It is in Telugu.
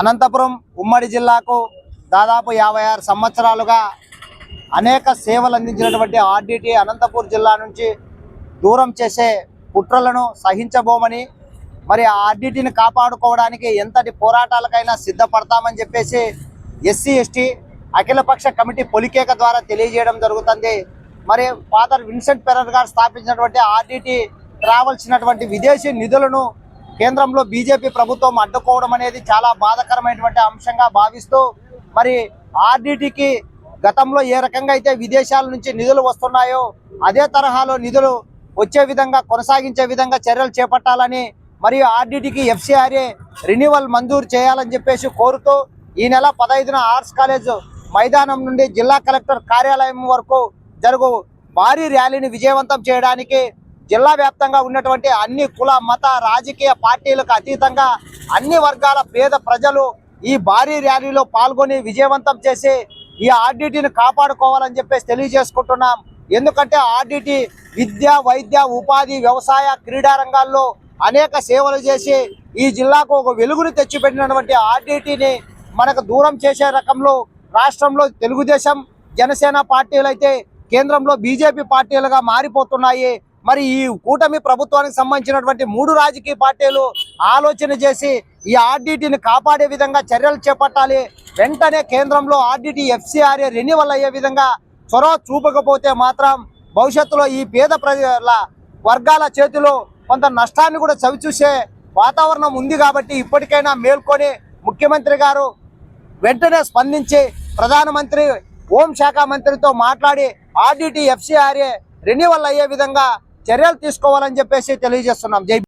అనంతపురం ఉమ్మడి జిల్లాకు దాదాపు యాభై ఆరు సంవత్సరాలుగా అనేక సేవలు అందించినటువంటి ఆర్డిటి అనంతపూర్ జిల్లా నుంచి దూరం చేసే కుట్రలను సహించబోమని మరి ఆ ఆర్డిటిని కాపాడుకోవడానికి ఎంతటి పోరాటాలకైనా సిద్ధపడతామని చెప్పేసి ఎస్సీ ఎస్టీ అఖిలపక్ష కమిటీ పొలికేక ద్వారా తెలియజేయడం జరుగుతుంది. మరి ఫాదర్ విన్సెంట్ పెరర్ గారు స్థాపించినటువంటి ఆర్డిటి రావాల్సినటువంటి విదేశీ నిధులను కేంద్రంలో బీజేపీ ప్రభుత్వం అడ్డుకోవడం అనేది చాలా బాధాకరమైనటువంటి అంశంగా భావిస్తూ మరి ఆర్డిటికి గతంలో ఏ రకంగా అయితే విదేశాల నుంచి నిధులు వస్తున్నాయో అదే తరహాలో నిధులు వచ్చే విధంగా కొనసాగించే విధంగా చర్యలు చేపట్టాలని మరియు ఆర్డిటికి ఎఫ్సిఆర్ఏ రెన్యువల్ మంజూరు చేయాలని చెప్పేసి కోరుతూ ఈ నెల పదహైదున ఆర్ట్స్ కాలేజ్ మైదానం నుండి జిల్లా కలెక్టర్ కార్యాలయం వరకు జరుగు భారీ ర్యాలీని విజయవంతం చేయడానికి జిల్లా వ్యాప్తంగా ఉన్నటువంటి అన్ని కుల మత రాజకీయ పార్టీలకు అతీతంగా అన్ని వర్గాల పేద ప్రజలు ఈ భారీ ర్యాలీలో పాల్గొని విజయవంతం చేసి ఈ ఆర్డిటీని కాపాడుకోవాలని చెప్పేసి తెలియజేసుకుంటున్నాం. ఎందుకంటే ఆర్డిటీ విద్య వైద్య ఉపాధి వ్యవసాయ క్రీడా రంగాల్లో అనేక సేవలు చేసి ఈ జిల్లాకు ఒక వెలుగును తెచ్చిపెట్టినటువంటి ఆర్డిటీని మనకు దూరం చేసే రకంలో రాష్ట్రంలో తెలుగుదేశం జనసేన పార్టీలు అయితే కేంద్రంలో బీజేపీ పార్టీలుగా మారిపోతున్నాయి. మరి ఈ కూటమి ప్రభుత్వానికి సంబంధించినటువంటి మూడు రాజకీయ పార్టీలు ఆలోచన చేసి ఈ ఆర్డీటీని కాపాడే విధంగా చర్యలు చేపట్టాలి. వెంటనే కేంద్రంలో ఆర్డిటి ఎఫ్సిఆర్ఏ రెన్యువల్ అయ్యే విధంగా చొరవ చూపకపోతే మాత్రం భవిష్యత్తులో ఈ పేద ప్రజల వర్గాల చేతిలో కొంత నష్టాన్ని కూడా చవిచూసే వాతావరణం ఉంది కాబట్టి ఇప్పటికైనా మేల్కొని ముఖ్యమంత్రి గారు వెంటనే స్పందించి ప్రధానమంత్రి హోంశాఖ మంత్రితో మాట్లాడి ఆర్డీటీ ఎఫ్సిఆర్ఏ రెన్యువల్ అయ్యే విధంగా చర్యలు తీసుకోవాలని చెప్పేసి తెలియజేస్తున్నాం. జై